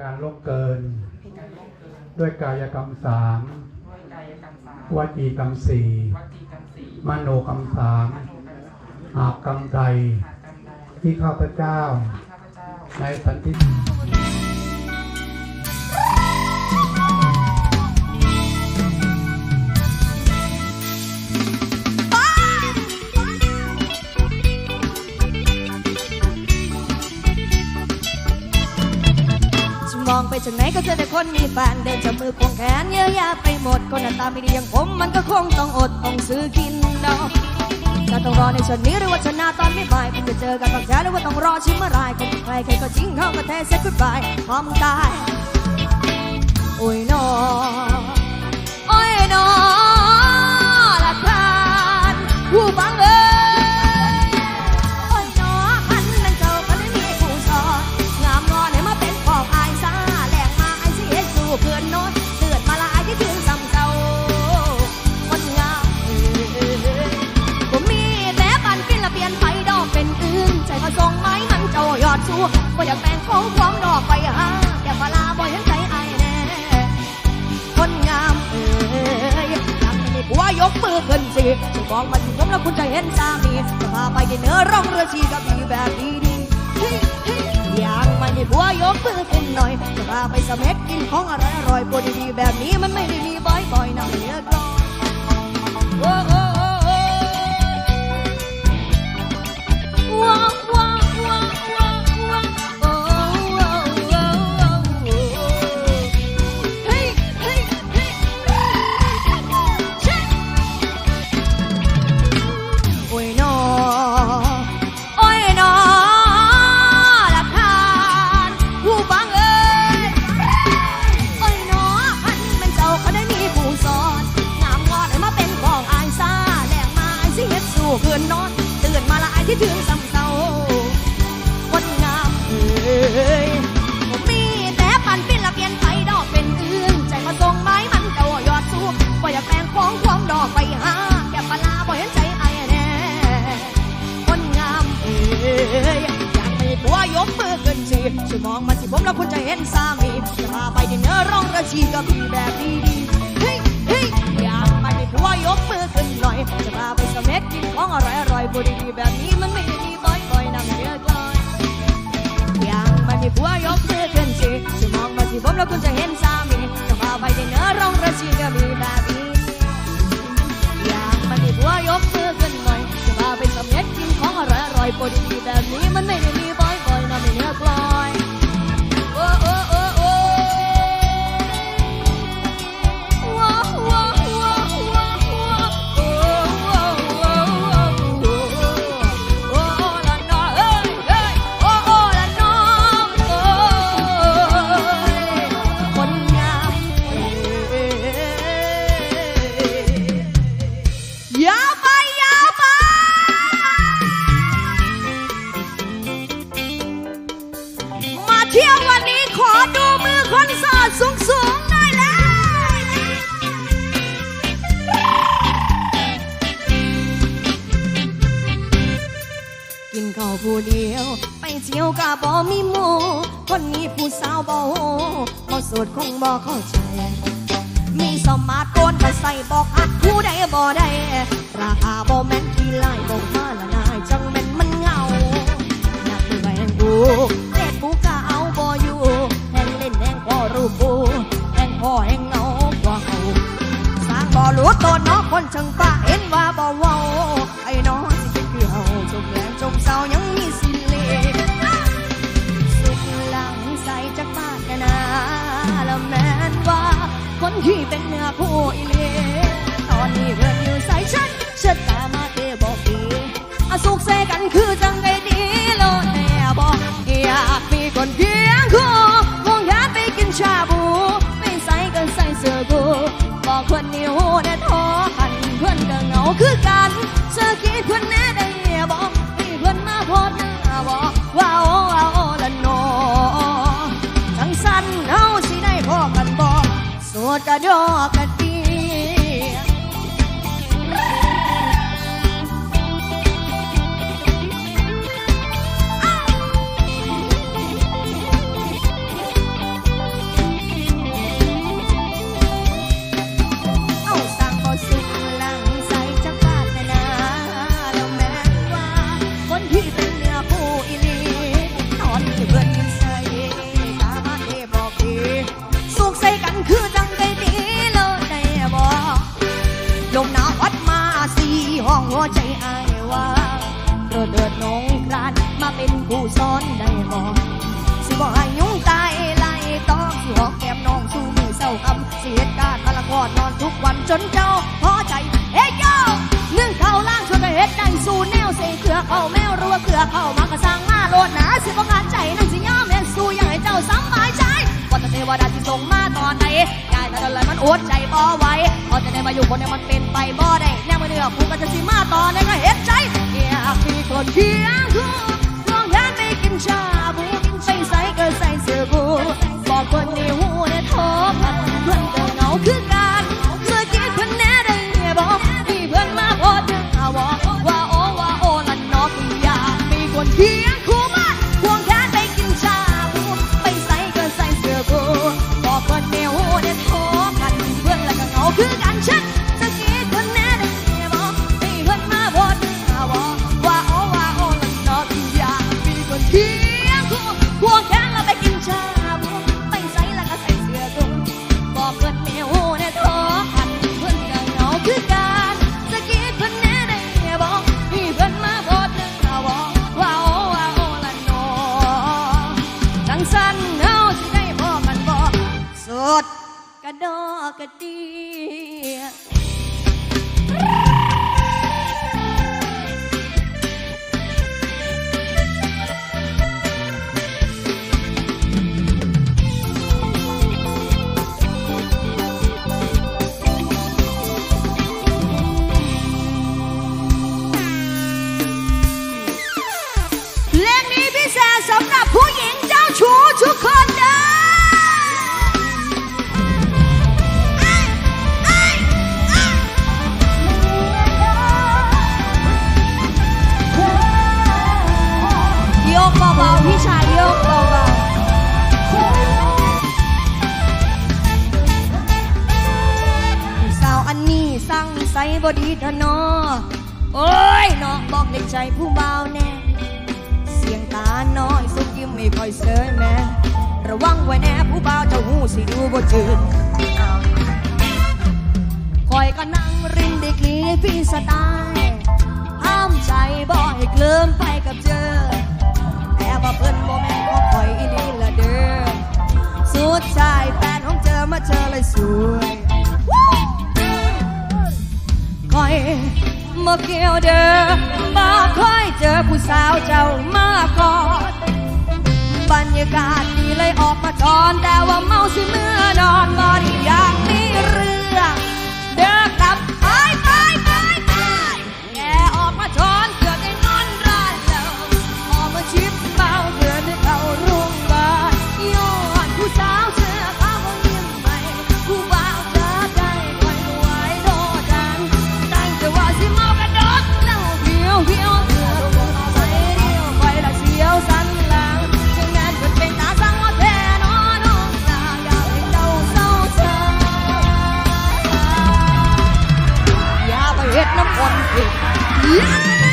การลบเกินมีการล่วงเกินด้วยกายกรรมสามด้วยกายกรรมสามวจีกรรมสี่วจีกรรมสี่มโนกรรมสามมโนกรรมสามหากกรรมใดหากกรรมใดที่ข้าพเจ้าที่ข้าพเจ้าในสันติ ฉันมองไปจากไหนก็เจอแต่คนมีแฟนเดินจับมือควงแขนเยอะแยะไปหมดคนหน้าตาไม่ดีอย่างผม มันก็คงต้องอดต้องซื้อกินดอกจะต้องรอในชนนี้หรือว่าชนะตอนไม่บ่ายคงจะเจอกันบางแท้หรือว่าต้องรอชิมเมื่อไรคงใครใครก็จริงเขาก็แท้เซ็ตกุดบายพร้อมตายโอ้ยนอโอ้ยนอ ใจมาส่งไม้มันเจ้ายอดสู้บ่อยากแบ่งเของความดอกไปหาอย่ามาลาบ่เห็นใจไอายแน่คนงามเอ้ยยังไม่มีผัวยกมือขึ้นสิจะบอกมาถึงผมแล้วคุณจะเห็นสามีจะพาไปดินเนอร์ร่องเรือชีกับดีแบบดีดีๆเฮ้ยเฮ้ยยังไม่มีผัวยกมือขึ้นหน่อยจะพาไปสเม็กกินของอร่อยอร่อยปวดดีแบบนี้มันไม่ได้มีบ่อยๆนะเมียก่อนโอ้โแล้วคุณจะเห็นสามีจะพาไปดินเนอร์ร่องระชีกับพี่แบบดีๆเฮ้ยเฮ้ยอยากมามีผัวยกมือขึ้นหน่อย จะพาไปสเม็ดกินของอร่อยอร่อยๆบดีๆแบบนี้มันไม่ได้มีบ่อยๆนำเรือกลอยยังไม่มีผัวยกมือขึ้นสิจะมองมาที่ผมแล้วคุณจะเห็นสามีจะพาไปดินเนอร์ร่องระชีกับมีแบบนี้ยังไม่มีผัวยกมือขึ้นหน่อยจะพาไปสเร็จกินของอร่อยอร่อยๆปดีๆแบบนี้มันไม่ได้ ไปเที่ยวกะบ่มีหมูคนมีผู้สาวบ่โหบ่สดคงบ่เข้าใจ มีสมาร์ทโฟนก็ใส่บอกอักผู้ใดบ่ได้ราคาบ่แม่นที่ไล่บอกมาละนายจังแม่นมันเงาอยากเป็นแหวนกูเด็ดกูก็เอาบ่อยู่แห่งเล่นแห่งพอรูปกูแห่งพ่อแห่งเงากว่าเขาสร้างบ่รู้ตัวน้องคนช่างป้า ดกระดอก เดิดนงกรานมาเป็นผู้สอนได้บ่สิบ่ให้ยุ่งตายไล่ต้องสิหอกแก้มน้องสู้มือเศร้าคำสิเหตุการณ์มาละกอดนอนทุกวันจนเจ้าพอใจเฮ้ยโยนึ่งเข้าล่างชวนกระเฮ็ดได้สู้แนวเสียเขือเข้าแมวรัวเขือเข้ามากระสร้างมาโลดหนาสิบ่ขาดใจนั่นสิย่อมเฮ็ดสู้อยังให้เจ้าสำบายใจว่าแต่เทวดาที่ส่งมาตอนไหนยายแต่ละเลยมันอดใจบ่ไหวพอจะได้มาอยู่คนเดียวมันเป็นไปบ่ได้แน่มือเดือกูก็จะสิมาตอนไหนก็เฮ็ดใจ กระดอกกระเดีย บดีเถอะเนอ โอ้ยนาะบอกในใจผู้เบาแน่ เสียงตาน้อยสุกยิ้มไม่ค่อยเสยแม่ระวังไว้แน่ผู้เบาเจ้าหูสิดูบ่จืดคอยก็นั่งริมดีกรีพี่สไตล์ห้ามใจบ่ให้เคลิ้มไปกับเจอแต่ว่าเพิ่นบ่แม่นของคอยอีนี่ละเด้อสุดท้ายแฟนของเจอมาเจอเลยสวย มื่อเกี่ยวเดิมบ่ค่อยเจอผู้สาวเจ้ามาก่อนบรรยากาศดีเลยออกมาจอนแต่ว่าเมาสิเมื่อนอน อย่า